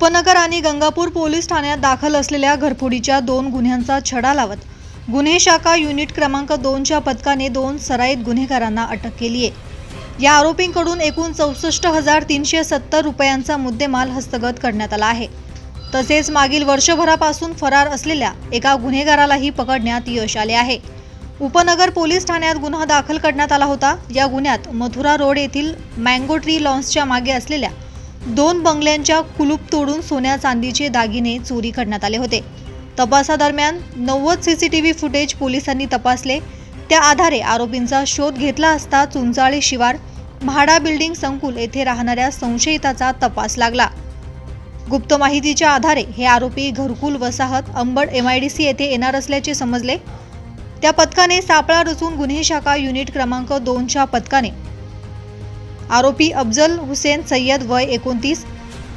उपनगर आणि गंगापूर पोलीस ठाण्यात दाखल असलेल्या घरफोडीच्या दोन गुन्ह्यांचा छडा लावत गुन्हे शाखा युनिट क्रमांक दोनच्या पथकाने दोन सराईत गुन्हेगारांना अटक केली आहे. या आरोपींकडून एकूण चौसष्ट हजार तीनशे सत्तर रुपयांचा मुद्देमाल हस्तगत करण्यात आला आहे. तसेच मागील वर्षभरापासून फरार असलेल्या एका गुन्हेगारालाही पकडण्यात यश आले आहे. उपनगर पोलीस ठाण्यात गुन्हा दाखल करण्यात आला होता. या गुन्ह्यात मथुरा रोड येथील मँगो ट्री लॉन्सच्या मागे असलेल्या दोन बंगल्यांच्या कुलूप तोडून सोन्या चांदीचे दागिने चोरी करण्यात आले होते. तपासादरम्यान नव्वद C C T V footage पोलिसांनी तपासले. त्या आधारे आरोपींचा शोध घेतला असता चुंचाळे शिवार म्हाडा बिल्डिंग संकुल येथे राहणाऱ्या संशयिताचा तपास लागला. गुप्त माहितीच्या आधारे हे आरोपी घरकुल वसाहत Ambad M I D C येथे येणार असल्याचे समजले. त्या पथकाने सापळा रचून गुन्हे शाखा युनिट क्रमांक दोनच्या पथकाने आरोपी अफजल हुसेन सय्यद वय एकोणतीस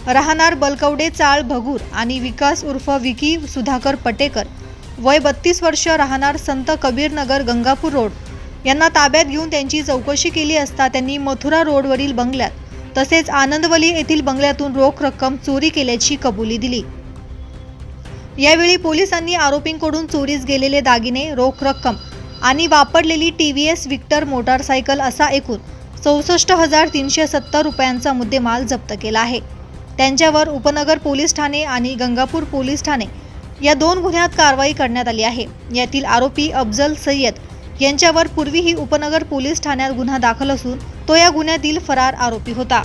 राहणार बलकवडे चाळ भगूर आणि विकास उर्फ विकी सुधाकर पटेकर. वय बत्तीस वर्ष राहणार संत कबीरनगर गंगापूर रोड. यांना ताब्यात घेऊन त्यांची चौकशी केली असता त्यांनी मथुरा रोडवरील बंगल्यात तसेच आनंदवली येथील बंगल्यातून रोख रक्कम चोरी केल्याची कबुली दिली. यावेळी पोलिसांनी आरोपींकडून चोरीस गेलेले दागिने रोख रक्कम आणि वापरलेली T V S Victor motorcycle असा एकूण चौसष्ट हजार तीनशे सत्तर रुपयांचा मुद्देमाल जप्त केला आहे. त्यांच्यावर उपनगर पोलीस ठाणे आणि गंगापूर पोलीस ठाणे या दोन गुन्ह्यात कारवाई करण्यात आली आहे. यातील आरोपी अफजल सय्यद यांच्यावर पूर्वीही उपनगर पोलीस ठाण्यात गुन्हा दाखल असून तो या गुन्ह्यातील फरार आरोपी होता.